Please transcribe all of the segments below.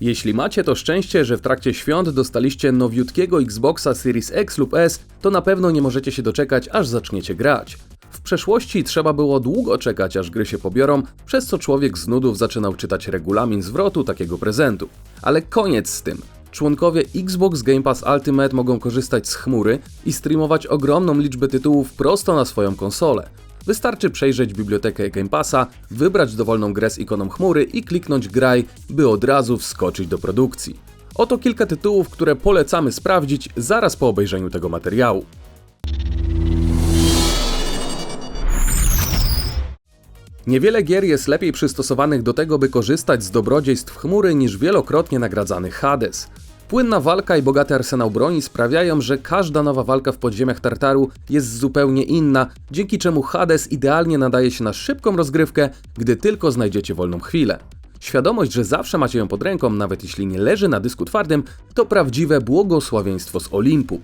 Jeśli macie to szczęście, że w trakcie świąt dostaliście nowiutkiego Xboxa Series X lub S, to na pewno nie możecie się doczekać, aż zaczniecie grać. W przeszłości trzeba było długo czekać, aż gry się pobiorą, przez co człowiek z nudów zaczynał czytać regulamin zwrotu takiego prezentu. Ale koniec z tym. Członkowie Xbox Game Pass Ultimate mogą korzystać z chmury i streamować ogromną liczbę tytułów prosto na swoją konsolę. Wystarczy przejrzeć bibliotekę Game Passa, wybrać dowolną grę z ikoną chmury i kliknąć graj, by od razu wskoczyć do produkcji. Oto kilka tytułów, które polecamy sprawdzić zaraz po obejrzeniu tego materiału. Niewiele gier jest lepiej przystosowanych do tego, by korzystać z dobrodziejstw chmury niż wielokrotnie nagradzany Hades. Płynna walka i bogaty arsenał broni sprawiają, że każda nowa walka w podziemiach Tartaru jest zupełnie inna, dzięki czemu Hades idealnie nadaje się na szybką rozgrywkę, gdy tylko znajdziecie wolną chwilę. Świadomość, że zawsze macie ją pod ręką, nawet jeśli nie leży na dysku twardym, to prawdziwe błogosławieństwo z Olimpu.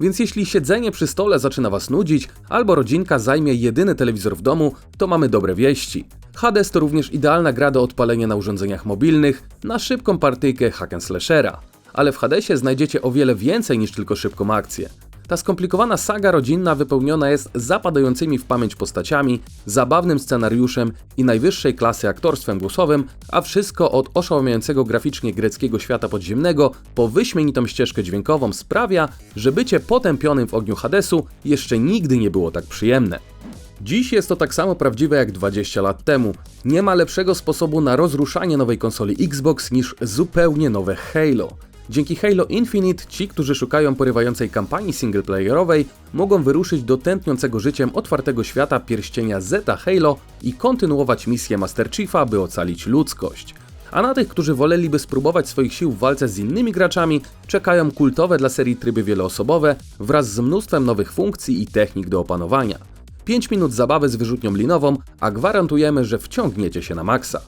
Więc jeśli siedzenie przy stole zaczyna was nudzić, albo rodzinka zajmie jedyny telewizor w domu, to mamy dobre wieści. Hades to również idealna gra do odpalenia na urządzeniach mobilnych, na szybką partyjkę hack and slashera. Ale w Hadesie znajdziecie o wiele więcej niż tylko szybką akcję. Ta skomplikowana saga rodzinna wypełniona jest zapadającymi w pamięć postaciami, zabawnym scenariuszem i najwyższej klasy aktorstwem głosowym, a wszystko od oszałamiającego graficznie greckiego świata podziemnego po wyśmienitą ścieżkę dźwiękową sprawia, że bycie potępionym w ogniu Hadesu jeszcze nigdy nie było tak przyjemne. Dziś jest to tak samo prawdziwe jak 20 lat temu. Nie ma lepszego sposobu na rozruszanie nowej konsoli Xbox niż zupełnie nowe Halo. Dzięki Halo Infinite ci, którzy szukają porywającej kampanii singleplayerowej, mogą wyruszyć do tętniącego życiem otwartego świata pierścienia Zeta Halo i kontynuować misję Master Chiefa, by ocalić ludzkość. A na tych, którzy woleliby spróbować swoich sił w walce z innymi graczami, czekają kultowe dla serii tryby wieloosobowe wraz z mnóstwem nowych funkcji i technik do opanowania. 5 minut zabawy z wyrzutnią linową, a gwarantujemy, że wciągniecie się na maksa.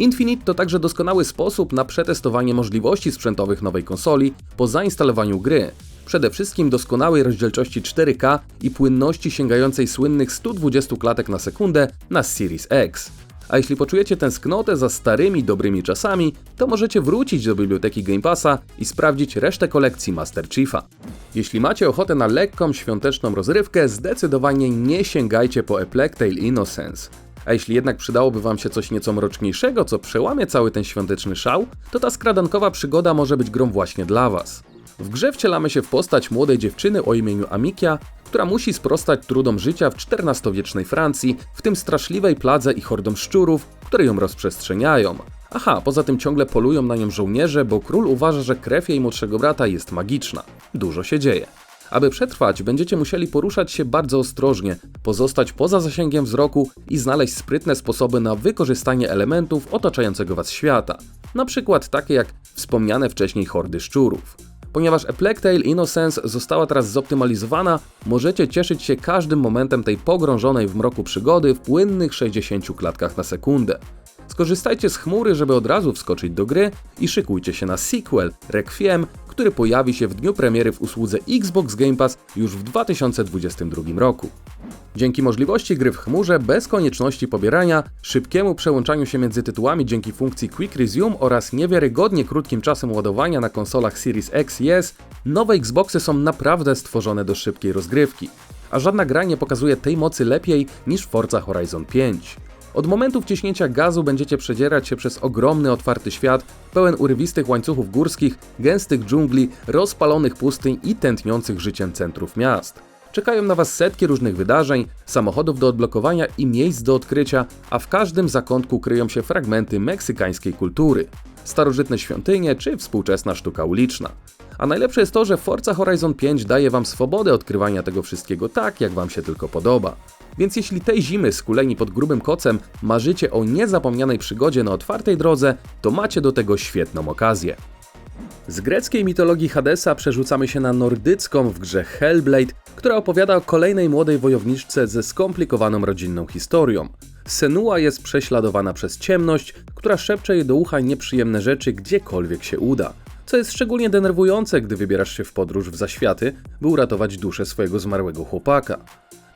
Infinite to także doskonały sposób na przetestowanie możliwości sprzętowych nowej konsoli po zainstalowaniu gry. Przede wszystkim doskonałej rozdzielczości 4K i płynności sięgającej słynnych 120 klatek na sekundę na Series X. A jeśli poczujecie tęsknotę za starymi, dobrymi czasami, to możecie wrócić do biblioteki Game Passa i sprawdzić resztę kolekcji Master Chiefa. Jeśli macie ochotę na lekką, świąteczną rozrywkę, zdecydowanie nie sięgajcie po A Plague Tale Innocence. A jeśli jednak przydałoby Wam się coś nieco mroczniejszego, co przełamie cały ten świąteczny szał, to ta skradankowa przygoda może być grą właśnie dla Was. W grze wcielamy się w postać młodej dziewczyny o imieniu Amikia, która musi sprostać trudom życia w XIV-wiecznej Francji, w tym straszliwej pladze i hordom szczurów, które ją rozprzestrzeniają. Aha, poza tym ciągle polują na nią żołnierze, bo król uważa, że krew jej młodszego brata jest magiczna. Dużo się dzieje. Aby przetrwać, będziecie musieli poruszać się bardzo ostrożnie, pozostać poza zasięgiem wzroku i znaleźć sprytne sposoby na wykorzystanie elementów otaczającego was świata. Na przykład takie jak wspomniane wcześniej hordy szczurów. Ponieważ A Plague Tale Innocence została teraz zoptymalizowana, możecie cieszyć się każdym momentem tej pogrążonej w mroku przygody w płynnych 60 klatkach na sekundę. Skorzystajcie z chmury, żeby od razu wskoczyć do gry i szykujcie się na sequel Requiem, który pojawi się w dniu premiery w usłudze Xbox Game Pass już w 2022 roku. Dzięki możliwości gry w chmurze bez konieczności pobierania, szybkiemu przełączaniu się między tytułami dzięki funkcji Quick Resume oraz niewiarygodnie krótkim czasem ładowania na konsolach Series X i S, nowe Xboxy są naprawdę stworzone do szybkiej rozgrywki. A żadna gra nie pokazuje tej mocy lepiej niż Forza Horizon 5. Od momentu wciśnięcia gazu będziecie przedzierać się przez ogromny otwarty świat, pełen urywistych łańcuchów górskich, gęstych dżungli, rozpalonych pustyń i tętniących życiem centrów miast. Czekają na Was setki różnych wydarzeń, samochodów do odblokowania i miejsc do odkrycia, a w każdym zakątku kryją się fragmenty meksykańskiej kultury. Starożytne świątynie czy współczesna sztuka uliczna. A najlepsze jest to, że Forza Horizon 5 daje Wam swobodę odkrywania tego wszystkiego tak, jak Wam się tylko podoba. Więc jeśli tej zimy skuleni pod grubym kocem marzycie o niezapomnianej przygodzie na otwartej drodze, to macie do tego świetną okazję. Z greckiej mitologii Hadesa przerzucamy się na nordycką w grze Hellblade, która opowiada o kolejnej młodej wojowniczce ze skomplikowaną rodzinną historią. Senua jest prześladowana przez ciemność, która szepcze jej do ucha nieprzyjemne rzeczy gdziekolwiek się uda. Co jest szczególnie denerwujące, gdy wybierasz się w podróż w zaświaty, by uratować duszę swojego zmarłego chłopaka.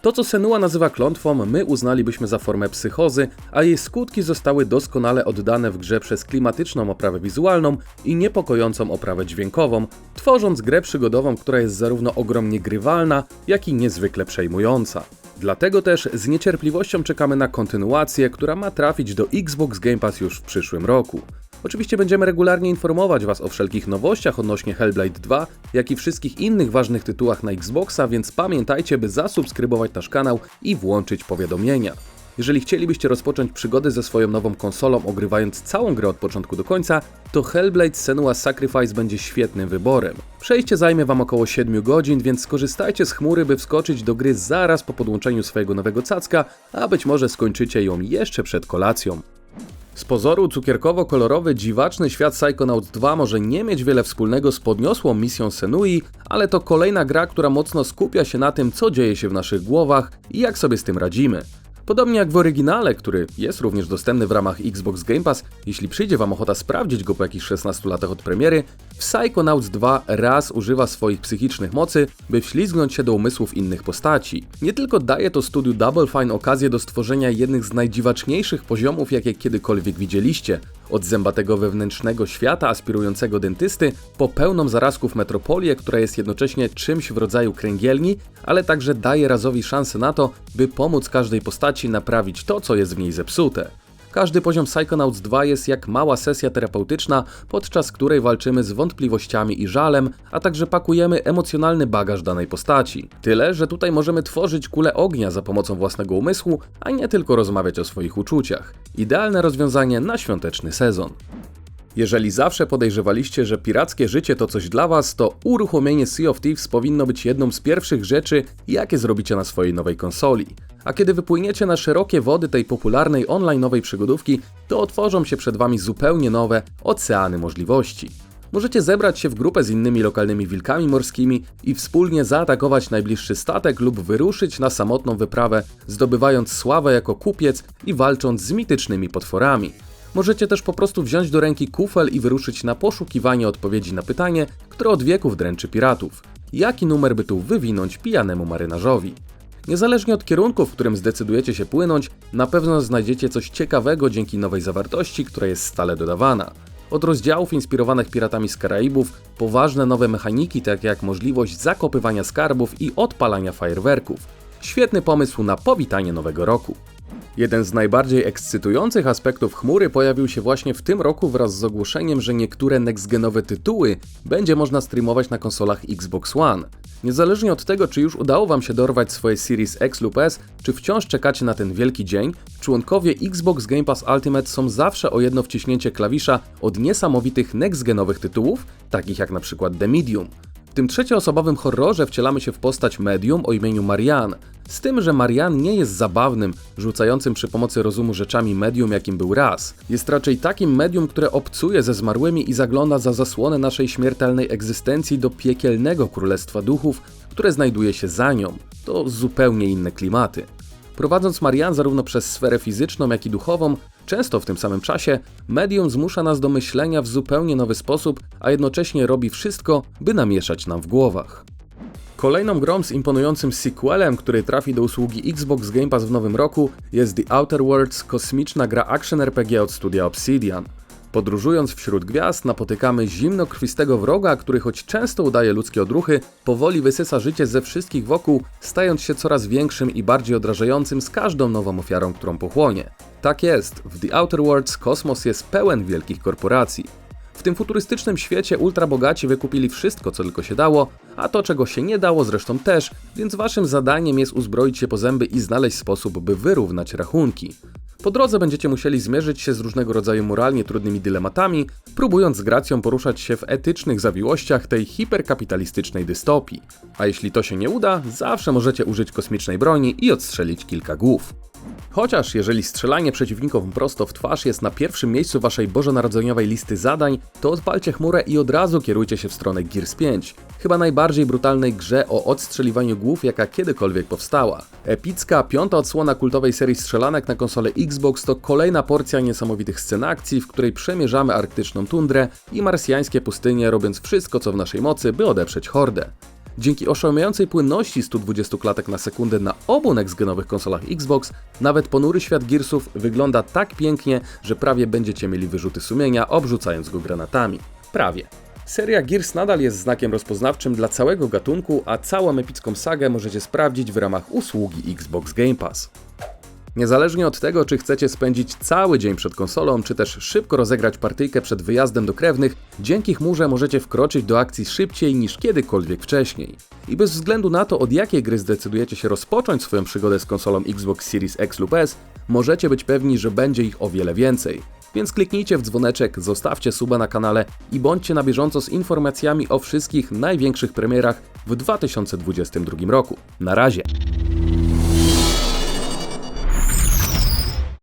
To, co Senua nazywa klątwą, my uznalibyśmy za formę psychozy, a jej skutki zostały doskonale oddane w grze przez klimatyczną oprawę wizualną i niepokojącą oprawę dźwiękową, tworząc grę przygodową, która jest zarówno ogromnie grywalna, jak i niezwykle przejmująca. Dlatego też z niecierpliwością czekamy na kontynuację, która ma trafić do Xbox Game Pass już w przyszłym roku. Oczywiście będziemy regularnie informować Was o wszelkich nowościach odnośnie Hellblade 2, jak i wszystkich innych ważnych tytułach na Xboxa, więc pamiętajcie, by zasubskrybować nasz kanał i włączyć powiadomienia. Jeżeli chcielibyście rozpocząć przygodę ze swoją nową konsolą, ogrywając całą grę od początku do końca, to Hellblade Senua's Sacrifice będzie świetnym wyborem. Przejście zajmie Wam około 7 godzin, więc skorzystajcie z chmury, by wskoczyć do gry zaraz po podłączeniu swojego nowego cacka, a być może skończycie ją jeszcze przed kolacją. Z pozoru cukierkowo-kolorowy, dziwaczny świat Psychonauts 2 może nie mieć wiele wspólnego z podniosłą misją Senui, ale to kolejna gra, która mocno skupia się na tym, co dzieje się w naszych głowach i jak sobie z tym radzimy. Podobnie jak w oryginale, który jest również dostępny w ramach Xbox Game Pass, jeśli przyjdzie Wam ochota sprawdzić go po jakichś 16 latach od premiery, w Psychonauts 2 raz używa swoich psychicznych mocy, by wślizgnąć się do umysłów innych postaci. Nie tylko daje to studiu Double Fine okazję do stworzenia jednych z najdziwaczniejszych poziomów, jakie kiedykolwiek widzieliście, od zębatego wewnętrznego świata aspirującego dentysty, po pełną zarazków metropolię, która jest jednocześnie czymś w rodzaju kręgielni, ale także daje razowi szansę na to, by pomóc każdej postaci naprawić to, co jest w niej zepsute. Każdy poziom Psychonauts 2 jest jak mała sesja terapeutyczna, podczas której walczymy z wątpliwościami i żalem, a także pakujemy emocjonalny bagaż danej postaci. Tyle, że tutaj możemy tworzyć kulę ognia za pomocą własnego umysłu, a nie tylko rozmawiać o swoich uczuciach. Idealne rozwiązanie na świąteczny sezon. Jeżeli zawsze podejrzewaliście, że pirackie życie to coś dla Was, to uruchomienie Sea of Thieves powinno być jedną z pierwszych rzeczy, jakie zrobicie na swojej nowej konsoli. A kiedy wypłyniecie na szerokie wody tej popularnej online'owej przygodówki, to otworzą się przed Wami zupełnie nowe oceany możliwości. Możecie zebrać się w grupę z innymi lokalnymi wilkami morskimi i wspólnie zaatakować najbliższy statek lub wyruszyć na samotną wyprawę, zdobywając sławę jako kupiec i walcząc z mitycznymi potworami. Możecie też po prostu wziąć do ręki kufel i wyruszyć na poszukiwanie odpowiedzi na pytanie, które od wieków dręczy piratów. Jaki numer by tu wywinąć pijanemu marynarzowi? Niezależnie od kierunku, w którym zdecydujecie się płynąć, na pewno znajdziecie coś ciekawego dzięki nowej zawartości, która jest stale dodawana. Od rozdziałów inspirowanych piratami z Karaibów, poważne nowe mechaniki, takie jak możliwość zakopywania skarbów i odpalania fajerwerków. Świetny pomysł na powitanie nowego roku. Jeden z najbardziej ekscytujących aspektów chmury pojawił się właśnie w tym roku wraz z ogłoszeniem, że niektóre next-genowe tytuły będzie można streamować na konsolach Xbox One. Niezależnie od tego, czy już udało Wam się dorwać swoje Series X lub S, czy wciąż czekacie na ten wielki dzień, członkowie Xbox Game Pass Ultimate są zawsze o jedno wciśnięcie klawisza od niesamowitych next-genowych tytułów, takich jak na przykład The Medium. W tym trzecioosobowym horrorze wcielamy się w postać medium o imieniu Marianne. Z tym, że Marian nie jest zabawnym, rzucającym przy pomocy rozumu rzeczami medium, jakim był raz. Jest raczej takim medium, które obcuje ze zmarłymi i zagląda za zasłonę naszej śmiertelnej egzystencji do piekielnego królestwa duchów, które znajduje się za nią. To zupełnie inne klimaty. Prowadząc Marian zarówno przez sferę fizyczną, jak i duchową, często w tym samym czasie, medium zmusza nas do myślenia w zupełnie nowy sposób, a jednocześnie robi wszystko, by namieszać nam w głowach. Kolejną grą z imponującym sequelem, który trafi do usługi Xbox Game Pass w nowym roku, jest The Outer Worlds, kosmiczna gra action RPG od studia Obsidian. Podróżując wśród gwiazd, napotykamy zimnokrwistego wroga, który choć często udaje ludzkie odruchy, powoli wysysa życie ze wszystkich wokół, stając się coraz większym i bardziej odrażającym z każdą nową ofiarą, którą pochłonie. Tak jest, w The Outer Worlds kosmos jest pełen wielkich korporacji. W tym futurystycznym świecie ultrabogaci wykupili wszystko, co tylko się dało, a to, czego się nie dało zresztą też, więc waszym zadaniem jest uzbroić się po zęby i znaleźć sposób, by wyrównać rachunki. Po drodze będziecie musieli zmierzyć się z różnego rodzaju moralnie trudnymi dylematami, próbując z gracją poruszać się w etycznych zawiłościach tej hiperkapitalistycznej dystopii. A jeśli to się nie uda, zawsze możecie użyć kosmicznej broni i odstrzelić kilka głów. Chociaż jeżeli strzelanie przeciwnikom prosto w twarz jest na pierwszym miejscu waszej bożonarodzeniowej listy zadań, to odpalcie chmurę i od razu kierujcie się w stronę Gears 5, chyba najbardziej brutalnej grze o odstrzeliwaniu głów, jaka kiedykolwiek powstała. Epicka piąta odsłona kultowej serii strzelanek na konsolę Xbox to kolejna porcja niesamowitych scen akcji, w której przemierzamy arktyczną tundrę i marsjańskie pustynie, robiąc wszystko co w naszej mocy, by odeprzeć hordę. Dzięki oszałamiającej płynności 120 klatek na sekundę na obu next-genowych konsolach Xbox, nawet ponury świat Gearsów wygląda tak pięknie, że prawie będziecie mieli wyrzuty sumienia, obrzucając go granatami. Prawie. Seria Gears nadal jest znakiem rozpoznawczym dla całego gatunku, a całą epicką sagę możecie sprawdzić w ramach usługi Xbox Game Pass. Niezależnie od tego, czy chcecie spędzić cały dzień przed konsolą, czy też szybko rozegrać partyjkę przed wyjazdem do krewnych, dzięki chmurze możecie wkroczyć do akcji szybciej niż kiedykolwiek wcześniej. I bez względu na to, od jakiej gry zdecydujecie się rozpocząć swoją przygodę z konsolą Xbox Series X lub S, możecie być pewni, że będzie ich o wiele więcej. Więc kliknijcie w dzwoneczek, zostawcie suba na kanale i bądźcie na bieżąco z informacjami o wszystkich największych premierach w 2022 roku. Na razie!